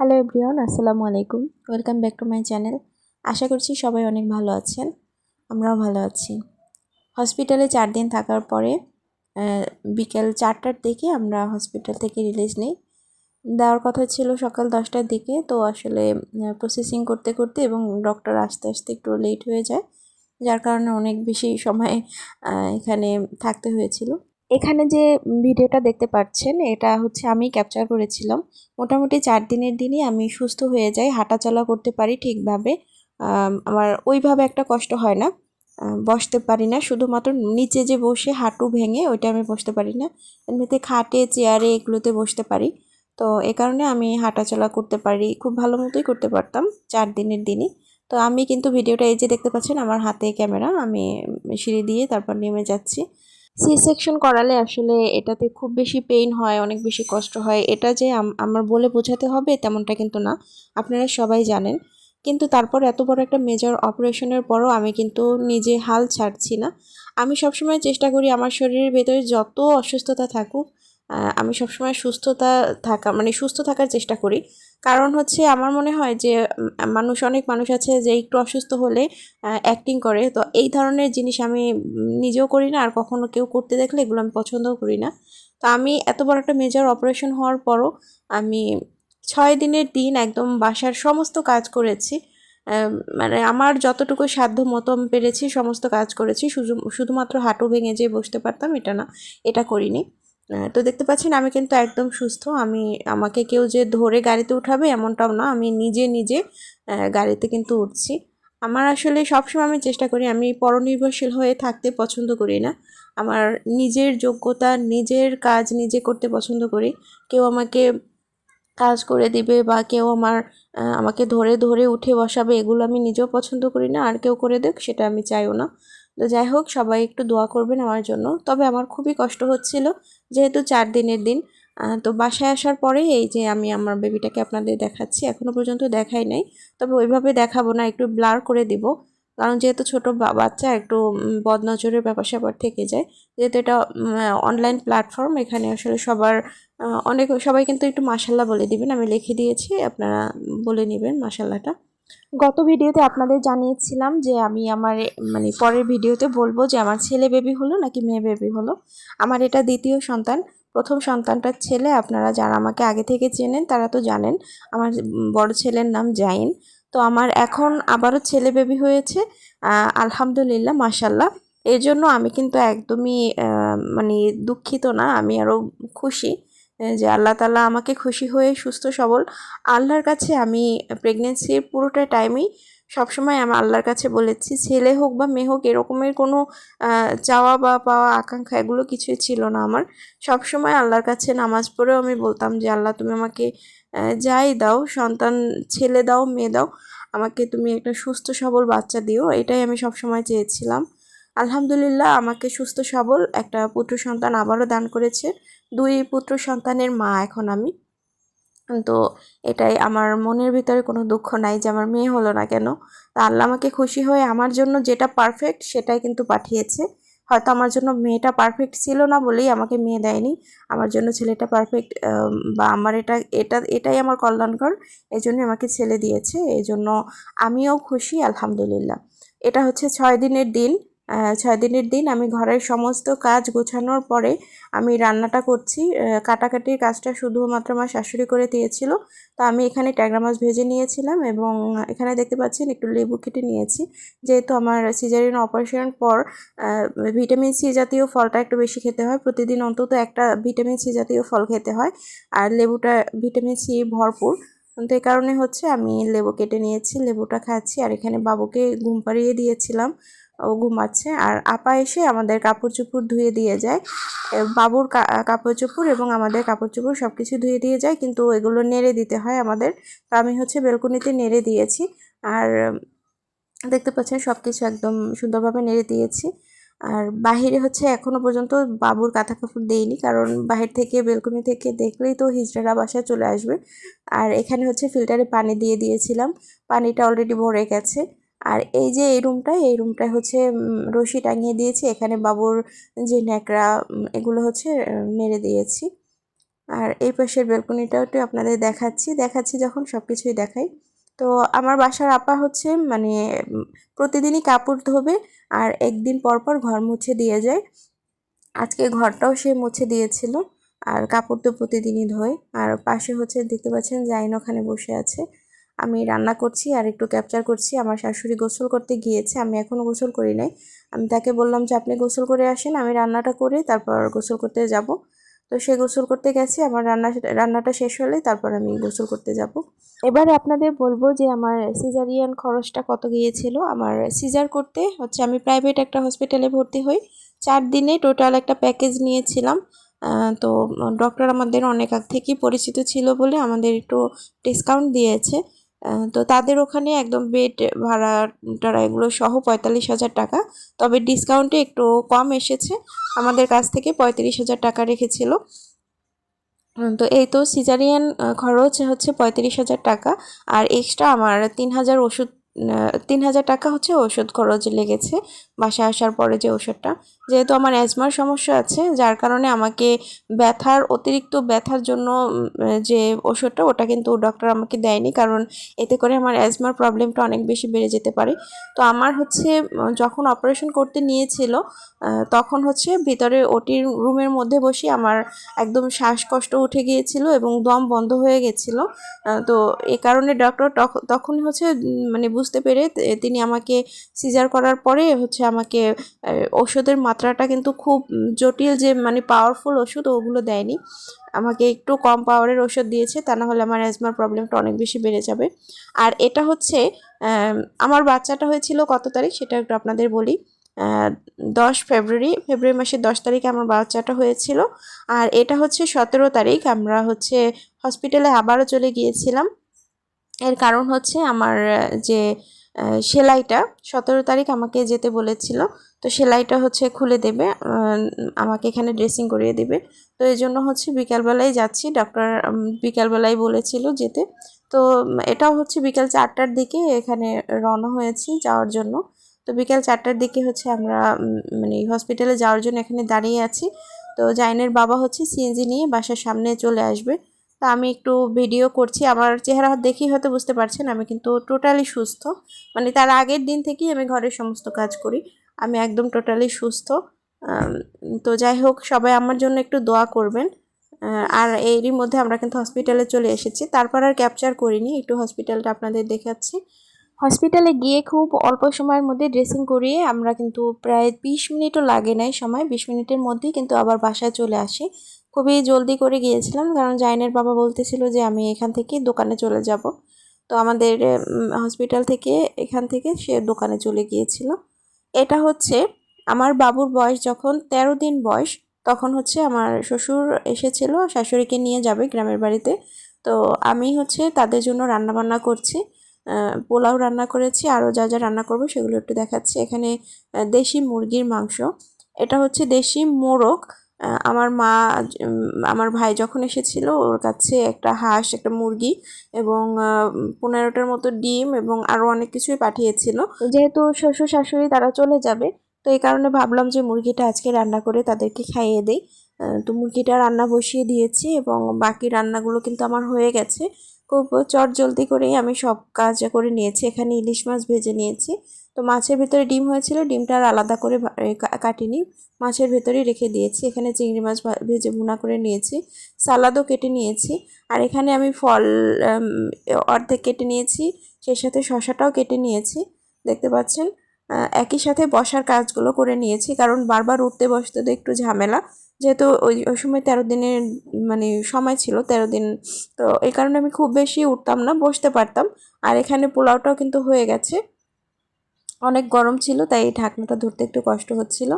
Hello everyone আসসালামু আলাইকুম। Welcome back to my channel আশা করছি সবাই অনেক ভালো আছেন। আমরাও ভালো আছি। হসপিটালে চার দিন থাকার পরে বিকেল চারটার দিকে আমরা হসপিটাল থেকে রিলিজ নিই। দেওয়ার কথা ছিল সকাল দশটার দিকে, তো আসলে প্রসেসিং করতে করতে এবং ডক্টর আসতে আসতে একটু লেট হয়ে যায়। যার কারণে অনেক বেশি সময় এখানে থাকতে হয়েছিল। এখানে যে ভিডিওটা দেখতে পাচ্ছেন, এটা হচ্ছে আমি ক্যাপচার করেছিলাম। মোটামুটি চার দিনের দিনই আমি সুস্থ হয়ে যাই, হাঁটাচলা করতে পারি ঠিকভাবে। আমার ওইভাবে একটা কষ্ট হয় না। বসতে পারি না, শুধুমাত্র নিচে যে বসে হাঁটু ভেঙে ওইটা আমি বসতে পারি না। এমনিতে খাটে, চেয়ারে এগুলোতে বসতে পারি। তো এ কারণে আমি হাঁটাচলা করতে পারি, খুব ভালো মতোই করতে পারতাম চার দিনের দিনই। তো আমি কিন্তু ভিডিওটা এই যে দেখতে পাচ্ছেন, আমার হাতে ক্যামেরা, আমি সিঁড়ি দিয়ে তারপর নেমে যাচ্ছি। সি সেকশন করালে আসলে এটাতে খুব বেশি পেইন হয়, অনেক বেশি কষ্ট হয়। এটা যে আমার বলে বোঝাতে হবে তেমনটা কিন্তু না। আপনারা সবাই জানেন। কিন্তু তারপর এত বড় একটা মেজর অপারেশনের পরও আমি কিন্তু নিজে হাল ছাড়ছি না। আমি সবসময় চেষ্টা করি আমার শরীরের ভেতরে যত অসুস্থতা থাকুক আমি সবসময় সুস্থতা থাকা মানে সুস্থ থাকার চেষ্টা করি। কারণ হচ্ছে আমার মনে হয় যে মানুষ, অনেক মানুষ আছে যে একটু অসুস্থ হলে অ্যাক্টিং করে। তো এই ধরনের জিনিস আমি নিজেও করি না, আর কখনো কেউ করতে দেখলে এগুলো আমি পছন্দও করি না। তো আমি এত বড় একটা মেজর অপারেশন হওয়ার পরও আমি ছয় দিনের দিন একদম বাসার সমস্ত কাজ করেছি। মানে আমার যতটুকু সাধ্য মতো আমি পেরেছি, সমস্ত কাজ করেছি। শুধু, শুধুমাত্র হাঁটু ভেঙে যে বসতে পারতাম, এটা না, এটা করিনি। তো দেখতে পাচ্ছেন আমি কিন্তু একদম সুস্থ। আমি, আমাকে কেউ যে ধরে গাড়িতে উঠাবে এমনটাও না, আমি নিজে নিজে গাড়িতে কিন্তু উঠছি। আমার আসলে সবসময় আমি চেষ্টা করি, আমি পরনির্ভরশীল হয়ে থাকতে পছন্দ করি না। আমার নিজের যোগ্যতা, নিজের কাজ নিজে করতে পছন্দ করি। কেউ আমাকে কাজ করে দিবে বা কেউ আমার আমাকে ধরে ধরে উঠে বসাবে, এগুলো আমি নিজেও পছন্দ করি না, আর কেউ করে দেখ সেটা আমি চাইও না। তো যাই হোক, সবাই একটু দোয়া করবেন আমার জন্য। তবে আমার খুবই কষ্ট হচ্ছিল, যেহেতু চার দিনের দিন। তো বাসায় আসার পরে এই যে আমি আমার বেবিটাকে আপনাদের দেখাচ্ছি এখনও পর্যন্ত দেখাই নাই। তবে ওইভাবে দেখাবো না, একটু ব্লার করে দিব। কারণ যেহেতু ছোট বাচ্চা, একটু বদনজরের ব্যাপার স্যাপার থেকে যায়। যেহেতু এটা অনলাইন প্ল্যাটফর্ম এখানে আসলে সবার অনেক, সবাই কিন্তু একটু মাসাল্লাহ বলে দিবেন। আমি লিখে দিয়েছি, আপনারা বলে নেবেন মাসাল্লাহটা গত ভিডিওতে আপনাদের জানিয়েছিলাম যে আমি আমার মানে পরের ভিডিওতে বলব যে আমার ছেলে বেবি হলো নাকি মেয়ে বেবি হলো। আমার এটা দ্বিতীয় সন্তান। প্রথম সন্তানটার ছেলে, আপনারা যারা আমাকে আগে থেকে চেনেন তারা তো জানেন। আমার বড় ছেলের নাম জাইন। তো আমার এখন আবারও ছেলে বেবি হয়েছে। আলহামদুলিল্লাহ মাসাল্লাহ এই জন্য আমি কিন্তু একদমই মানে দুঃখিত না, আমি আরও খুশি। যে আল্লাহ তালা আমাকে খুশি হয়ে সুস্থ সবল, আল্লাহর কাছে আমি প্রেগনেন্সির পুরোটা টাইমেই সবসময় আমি আল্লাহর কাছে বলেছি, ছেলে হোক বা মেয়ে হোক এরকমের কোনো চাওয়া বা পাওয়া আকাঙ্ক্ষা এগুলো কিছুই ছিল না আমার। সবসময় আল্লাহর কাছে নামাজ পড়েও আমি বলতাম যে, আল্লাহ, তুমি আমাকে যাই দাও, সন্তান, ছেলে দাও, মেয়ে দাও, আমাকে তুমি একটা সুস্থ সবল বাচ্চা দিও। এটাই আমি সবসময় চেয়েছিলাম। আলহামদুলিল্লাহ আমাকে সুস্থ সবল একটা পুত্র সন্তান আবারও দান করেছে। দুই পুত্র সন্তানের মা এখন আমি। তো এটাই আমার মনের ভিতরে কোনো দুঃখ নাই যে আমার মেয়ে হলো না কেন। তা আল্লাহ আমাকে খুশি হয়ে আমার জন্য যেটা পারফেক্ট সেটাই কিন্তু পাঠিয়েছে। হয়তো আমার জন্য মেয়েটা পারফেক্ট ছিল না বলেই আমাকে মেয়ে দেয়নি। আমার জন্য ছেলেটা পারফেক্ট বা আমার এটা এটা, এটাই আমার কল্যাণকর। এই জন্য আমাকে ছেলে দিয়েছে। এই জন্য আমিও খুশি, আলহামদুলিল্লাহ। এটা হচ্ছে ছয় দিনের দিন। ছয় দিনের দিন আমি ঘরের সমস্ত কাজ গোছানোর পরে আমি রান্নাটা করছি। কাটাকাটির কাজটা শুধুমাত্র আমার শাশুড়ি করে দিয়েছিল। তো আমি এখানে ট্যাংরা মাছ ভেজে নিয়েছিলাম এবং এখানে দেখতে পাচ্ছেন একটু লেবু কেটে নিয়েছি। যেহেতু আমার সিজারিন অপারেশনের পর ভিটামিন সি জাতীয় ফলটা একটু বেশি খেতে হয়। প্রতিদিন অন্তত একটা ভিটামিন সি জাতীয় ফল খেতে হয়। আর লেবুটা, ভিটামিন সি ভরপুর। তো এই কারণে হচ্ছে আমি লেবু কেটে নিয়েছি, লেবুটা খাচ্ছি। আর এখানে বাবুকে ঘুম পাড়িয়ে দিয়েছিলাম। ও ঘুমাচ্ছে। আর আপা এসে আমাদের কাপড় চোপড় ধুয়ে দিয়ে যায়। বাবুর কাপড় চোপড় এবং আমাদের কাপড় চোপড় সব কিছু ধুয়ে দিয়ে যায়। কিন্তু এগুলো নেড়ে দিতে হয় আমাদের। তো আমি হচ্ছে বেলকুনিতে নেড়ে দিয়েছি। আর দেখতে পাচ্ছেন সব কিছু একদম সুন্দরভাবে নেড়ে দিয়েছি। আর বাহিরে হচ্ছে এখনও পর্যন্ত বাবুর কাঁথা কাপড় দেইনি, কারণ বাহির থেকে বেলকনি থেকে দেখলেই তো হিজড়ারা বাসায় চলে আসবে। আর এখানে হচ্ছে ফিল্টারে পানি দিয়ে দিয়েছিলাম, পানিটা অলরেডি ভরে গেছে। আর এই যে এই রুমটায় এই রুমটায় হচ্ছে রশি টাঙিয়ে দিয়েছি, এখানে বাবুর যে ন্যাকড়া এগুলো হচ্ছে নেড়ে দিয়েছি। আর এই পাশের ব্যালকনিটাও একটু আপনাদের দেখাচ্ছি দেখাচ্ছি যখন সব কিছুই দেখাই। তো আমার বাসার আপা হচ্ছে মানে প্রতিদিনই কাপড় ধোবে আর একদিন পর পর ঘর মুছে দিয়ে যায়। আজকে ঘরটাও সে মুছে দিয়েছিল আর কাপড় তো প্রতিদিনই ধোয়। আর পাশে হচ্ছে দেখতে পাচ্ছেন জাইন ওখানে বসে আছে। আমি রান্না করছি আর একটু ক্যাপচার করছি। আমার শাশুড়ি গোসল করতে গিয়েছে, আমি এখনও গোসল করি নাই। আমি তাকে বললাম যে, আপনি গোসল করে আসেন, আমি রান্নাটা করে তারপর গোসল করতে যাব। তো সে গোসল করতে গেছে, আমার রান্না রান্নাটা শেষ হলে তারপর আমি গোসল করতে যাব। এবারে আপনাদের বলব যে আমার সিজারিয়ান খরচটা কত গিয়েছিল। আমার সিজার করতে হচ্ছে, আমি প্রাইভেট একটা হসপিটালে ভর্তি হই। চার দিনে টোটাল একটা প্যাকেজ নিয়েছিলাম। তো ডক্টর আমাদের অনেক আগ থেকেই পরিচিত ছিল বলে আমাদের একটু ডিসকাউন্ট দিয়েছে। তো তাদের ওখানে একদম বেড ভাড়া টাড়া এগুলো সহ পঁয়তাল্লিশ হাজার টাকা। তবে ডিসকাউন্টে একটু কম এসেছে। আমাদের কাছ থেকে পঁয়ত্রিশ হাজার টাকা রেখেছিল। তো এই তো সিজারিয়ান খরচ হচ্ছে পঁয়ত্রিশ হাজার টাকা। আর এক্সট্রা আমার তিন হাজার ওষুধ তিন হাজার টাকা হচ্ছে ওষুধ খরচ লেগেছে। বাসায় আসার পরে যে ওষুধটা। যেহেতু আমার অ্যাজমার সমস্যা আছে, যার কারণে আমাকে ব্যথার, অতিরিক্ত ব্যথার জন্য যে ওষুধটা, ওটা কিন্তু ডক্টর আমাকে দেয়নি। কারণ এতে করে আমার অ্যাজমার প্রবলেমটা অনেক বেশি বেড়ে যেতে পারে। তো আমার হচ্ছে যখন অপারেশন করতে নিয়েছিল তখন হচ্ছে ভিতরে ওটির রুমের মধ্যে বসে আমার একদম শ্বাসকষ্ট উঠে গিয়েছিল এবং দম বন্ধ হয়ে গেছিল। তো এ কারণে ডক্টর তখনই হচ্ছে মানে বুঝতে পেরে তিনি আমাকে সিজার করার পরে হচ্ছে আমাকে ওষুধের মাত্রাটা কিন্তু খুব জটিল যে মানে পাওয়ারফুল ওষুধ, ওগুলো দেয়নি। আমাকে একটু কম পাওয়ারের ওষুধ দিয়েছে, তা না হলে আমার অ্যাজমার প্রবলেমটা অনেক বেশি বেড়ে যাবে। আর এটা হচ্ছে আমার বাচ্চাটা হয়েছিল কত তারিখ? সেটা একটু আপনাদের বলি। দশ ফেব্রুয়ারি ফেব্রুয়ারি মাসের দশ তারিখে আমার বাচ্চাটা হয়েছিল। আর এটা হচ্ছে সতেরো তারিখ, আমরা হচ্ছে হসপিটালে আবারও চলে গিয়েছিলাম। এর কারণ হচ্ছে আমার যে সেলাইটা। সতেরো তারিখ আমাকে যেতে বলেছিল। তো সেলাইটা হচ্ছে খুলে দেবে। আমাকে এখানে ড্রেসিং করিয়ে দেবে। তো এই জন্য হচ্ছে বিকালবেলায় যাচ্ছি। ডক্টর বিকালবেলায় বলেছিল যেতে। তো এটাও হচ্ছে বিকাল চারটার দিকে এখানে রওনা হয়েছি যাওয়ার জন্য। তো বিকাল চারটার দিকে হচ্ছে আমরা মানে হসপিটালে যাওয়ার জন্য এখানে দাঁড়িয়ে আছি। তো জাইনের বাবা হচ্ছে সিএনজি নিয়ে বাসার সামনে চলে আসবে। তা আমি একটু ভিডিও করছি। আমার চেহারা দেখেই হয়তো বুঝতে পারছেন, আমি কিন্তু টোটালি সুস্থ। মানে তার আগের দিন থেকেই আমি ঘরের সমস্ত কাজ করি। আমি একদম টোটালি সুস্থ। তো যাই হোক, সবাই আমার জন্য একটু দোয়া করবেন। আর এরই মধ্যে আমরা কিন্তু হসপিটালে চলে এসেছি। তারপর আর ক্যাপচার করিনি, একটু হসপিটালটা আপনাদের দেখাচ্ছি। হসপিটালে গিয়ে খুব অল্প সময়ের মধ্যে ড্রেসিং করিয়ে আমরা কিন্তু প্রায় বিশ মিনিটও লাগে নাই সময়। বিশ মিনিটের মধ্যেই কিন্তু আবার বাসায় চলে আসি। খুবই জলদি করে গিয়েছিলাম, কারণ জাইনের বাবা বলতেছিল যে আমি এখান থেকে দোকানে চলে যাব। তো আমাদের হসপিটাল থেকে এখান থেকে সে দোকানে চলে গিয়েছিল। এটা হচ্ছে আমার বাবুর বয়স যখন তেরো দিন বয়স, তখন হচ্ছে আমার শ্বশুর এসেছিল, শাশুড়িকে নিয়ে যাবে গ্রামের বাড়িতে। তো আমি হচ্ছে তাদের জন্য রান্না বান্না করছি পোলাও রান্না করেছি, আরও যা যা রান্না করব সেগুলো একটু দেখাচ্ছি। এখানে দেশি মুরগির মাংস, এটা হচ্ছে দেশি মোরগ। আমার মা আমার ভাই যখন এসেছিল ওর কাছে একটা হাঁস একটা মুরগি এবং পনেরোটার মতো ডিম এবং আরও অনেক কিছুই পাঠিয়েছিল। যেহেতু শ্বশুর শাশুড়ি তারা চলে যাবে তো এই কারণে ভাবলাম যে মুরগিটা আজকে রান্না করে তাদেরকে খাইয়ে আহ, তো মুরগিটা রান্না বসিয়ে দিয়েছি এবং বাকি রান্নাগুলো কিন্তু আমার হয়ে গেছে। খুব চট জলদি করেই আমি সব কাজ করে নিয়েছি। এখানে ইলিশ মাছ ভেজে নিয়েছি। তো মাছের ভেতরে ডিম হয়েছিল, ডিমটা আর আলাদা করে কাটিনি। মাছের ভেতরেই রেখে দিয়েছি। এখানে চিংড়ি মাছ ভেজে ভুনা করে নিয়েছি। সালাদও কেটে নিয়েছি। আর এখানে আমি ফল অর্ধেক কেটে নিয়েছি। সেই সাথে শশাটাও কেটে নিয়েছি। দেখতে পাচ্ছেন? একই সাথে বসার কাজগুলো করে নিয়েছি। কারণ বারবার উঠতে বসতে তো একটু ঝামেলা। যেহেতু ওই ওই সময় তেরো দিনের মানে সময় ছিল তেরো দিন, তো এই কারণে আমি খুব বেশি উঠতাম না, বসতে পারতাম। আর এখানে পোলাওটাও কিন্তু হয়ে গেছে। অনেক গরম ছিল, তাই এই ঢাকনাটা ধরতে একটু কষ্ট হচ্ছিল।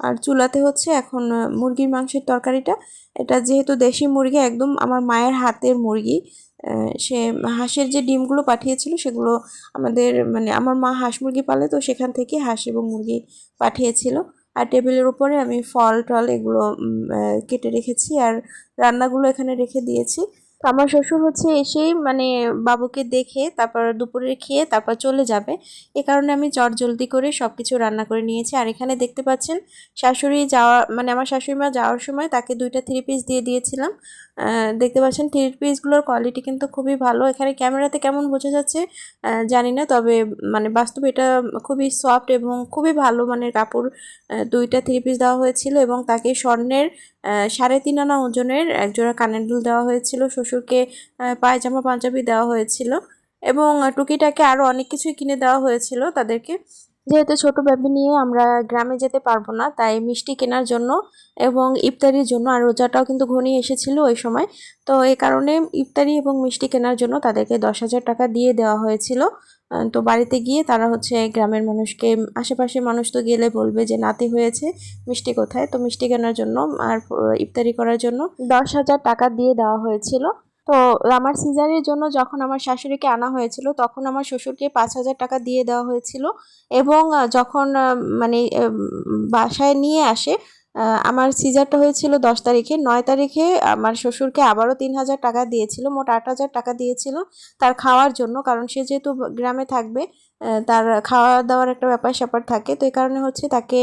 আর চুলাতে হচ্ছে এখন মুরগির মাংসের তরকারিটা। এটা যেহেতু দেশি মুরগি, একদম আমার মায়ের হাতের মুরগি সে হাঁসের যে ডিমগুলো পাঠিয়েছিল, সেগুলো আমাদের মানে আমার মা হাঁস মুরগি পালে, তো সেখান থেকে হাঁস এবং মুরগি পাঠিয়েছিল। আর টেবিলের উপরে আমি ফল, টল এগুলো কেটে রেখেছি আর রান্নাগুলো এখানে রেখে দিয়েছি। তো আমার শ্বশুর হচ্ছে এসেই মানে বাবুকে দেখে, তারপর দুপুরে খেয়ে তারপর চলে যাবে। এ কারণে আমি চট জলদি করে সব কিছু রান্না করে নিয়েছি। আর এখানে দেখতে পাচ্ছেন, শাশুড়ি যাওয়া মানে আমার শাশুড়ি মা যাওয়ার সময় তাকে দুইটা থ্রি পিস দিয়ে দিয়েছিলাম। দেখতে পাচ্ছেন থ্রি পিসগুলোর কোয়ালিটি কিন্তু খুবই ভালো। এখানে ক্যামেরাতে কেমন বোঝা যাচ্ছে জানি না, তবে মানে বাস্তবে এটা খুবই সফট এবং খুবই ভালো মানের কাপড় দুইটা থ্রি পিস দেওয়া হয়েছিল এবং তাকে স্বর্ণের সাড়ে তিন আনা ওজনের একজোড়া কানের দুল দেওয়া হয়েছিল, শ্বশুরকে পায়জামা, পাঞ্জাবি দেওয়া হয়েছিল এবং টুকিটাকে আরও অনেক কিছুই কিনে দেওয়া হয়েছিল তাদেরকে। যেহেতু ছোট বেবি নিয়ে আমরা গ্রামে যেতে পারব না, তাই মিষ্টি কেনার জন্য এবং ইফতারির জন্য আর রোজাটাও কিন্তু ঘনিয়ে এসেছিল ওই সময়। তো এই কারণে ইফতারি এবং মিষ্টি কেনার জন্য তাদেরকে দশ হাজার টাকা দিয়ে দেওয়া হয়েছিল। তো বাড়িতে গিয়ে তারা হচ্ছে গ্রামের মানুষকে, আশেপাশে মানুষ তো গেলে বলবে যে, নাতি হয়েছে, মিষ্টি কোথায়? তো মিষ্টি কেনার জন্য আর ইফতারি করার জন্য দশ হাজার টাকা দিয়ে দেওয়া হয়েছিল। তো আমার সিজারের জন্য যখন আমার শাশুড়িকে আনা হয়েছিল, তখন আমার শ্বশুরকে পাঁচ হাজার টাকা দিয়ে দেওয়া হয়েছিল এবং যখন মানে বাসায় নিয়ে আসে আমার সিজারটা হয়েছিল দশ তারিখে। নয় তারিখে আমার শ্বশুরকে আবারও তিন হাজার টাকা দিয়েছিল, মোট আট হাজার টাকা দিয়েছিল তার খাওয়ার জন্য। কারণ সে যেহেতু গ্রামে থাকবে তার খাওয়া দাওয়ার একটা ব্যাপার স্যাপার থাকে, তো এই কারণে হচ্ছে তাকে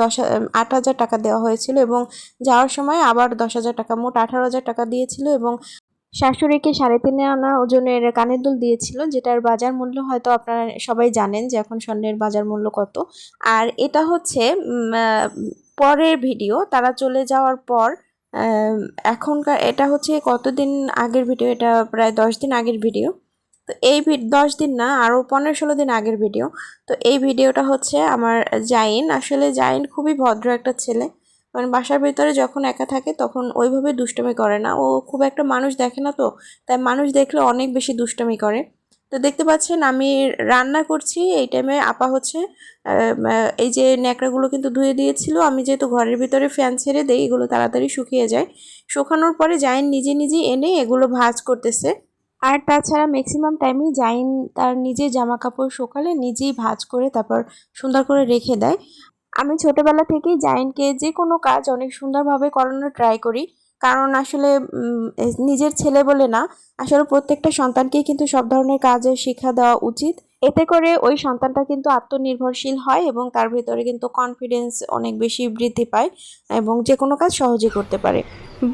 দশ আট হাজার টাকা দেওয়া হয়েছিল এবং যাওয়ার সময় আবার দশ হাজার টাকা, মোট আঠারো হাজার টাকা দিয়েছিল এবং শাশুড়িকে সাড়ে তিনে আনা ওজনের কানের দুল দিয়েছিল, যেটার বাজার মূল্য হয়তো আপনারা সবাই জানেন যে এখন স্বর্ণের বাজার মূল্য কত। আর এটা হচ্ছে পরের ভিডিও, তারা চলে যাওয়ার পর এখনকার, এটা হচ্ছে কতদিন আগের ভিডিও, এটা প্রায় দশ দিন আগের ভিডিও। তো এই দশ দিন না, আরও পনেরো ষোলো দিন আগের ভিডিও। তো এই ভিডিওটা হচ্ছে আমার জাইন। আসলে জাইন খুবই ভদ্র একটা ছেলে। মানে বাসার ভিতরে যখন একা থাকে তখন ওইভাবে দুষ্টমি করে না। ও খুব একটা মানুষ দেখে না তো, তাই মানুষ দেখলে অনেক বেশি দুষ্টমি করে। তো দেখতে পাচ্ছেন আমি রান্না করছি, এই টাইমে আপা হচ্ছে এই যে ন্যাকড়াগুলো কিন্তু ধুয়ে দিয়েছিল, আমি যেহেতু ঘরের ভিতরে ফ্যান ছেড়ে দেই, এগুলো তাড়াতাড়ি শুকিয়ে যায়। শুকানোর পরে জাইন নিজে নিজে এনে এগুলো ভাজ করতেছে। আর তাছাড়া ম্যাক্সিমাম টাইমেই জাইন তার নিজে জামা কাপড় শুকালে নিজেই ভাজ করে তারপর সুন্দর করে রেখে দেয়। আমি ছোটবেলা থেকেই জাইনকে যে কোনো কাজ অনেক সুন্দরভাবে করানোর ট্রাই করি। কারণ আসলে নিজের ছেলে বলে না, আসলে প্রত্যেকটা সন্তানকেই কিন্তু সব ধরনের কাজের শিক্ষা দেওয়া উচিত। এতে করে ওই সন্তানটা কিন্তু আত্মনির্ভরশীল হয় এবং তার ভেতরে কিন্তু কনফিডেন্স অনেক বেশি বৃদ্ধি পায় এবং যে কোনো কাজ সহজে করতে পারে।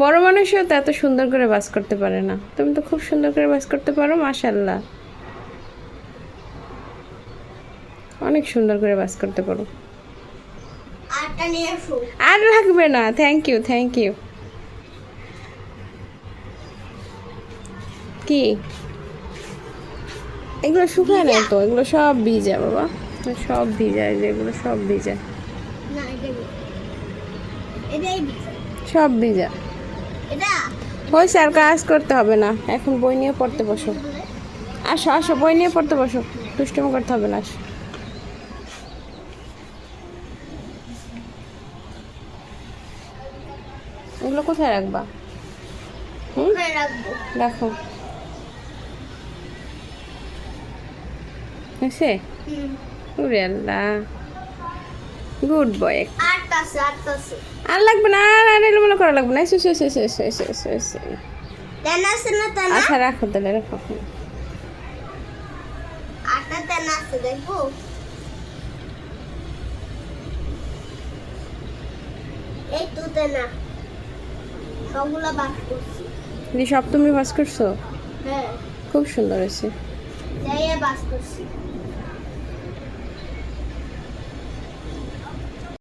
বড় মানুষও তো এত সুন্দর করে বাস করতে পারে না। তুমি তো খুব সুন্দর করে বাস করতে পারো মাশাল্লাহ অনেক সুন্দর করে বাস করতে পারো। আর লাগবে না। থ্যাংক ইউ থ্যাংক ইউ কি? এগুলো শুকায় না তো? এগুলো সব ভিজা বাবা। সব ভিজা এগুলো সব ভিজা। সব ভিজা। হয়েছে আর কাজ করতে হবে না। এখন বই নিয়ে পড়তে বসো। আসো আসো বই নিয়ে পড়তে বসো। দুষ্টুমি করতে হবে না আসো। এগুলো কোথায় রাখবা? হুম? রাখো হয়েছে। ওরে আল্লাহ। গুড বয় আর লাগবে না আর আর এলোমেলো করা লাগবে না। এসো এসো এসো এসো এসো এসো এসো না আচ্ছা রাখো তাহলে রাখো। এই তো তেনা। সবগুলা বাস করছি। সব তুমি বাস করছ? হ্যাঁ। খুব সুন্দর হয়েছে। বাস করছি।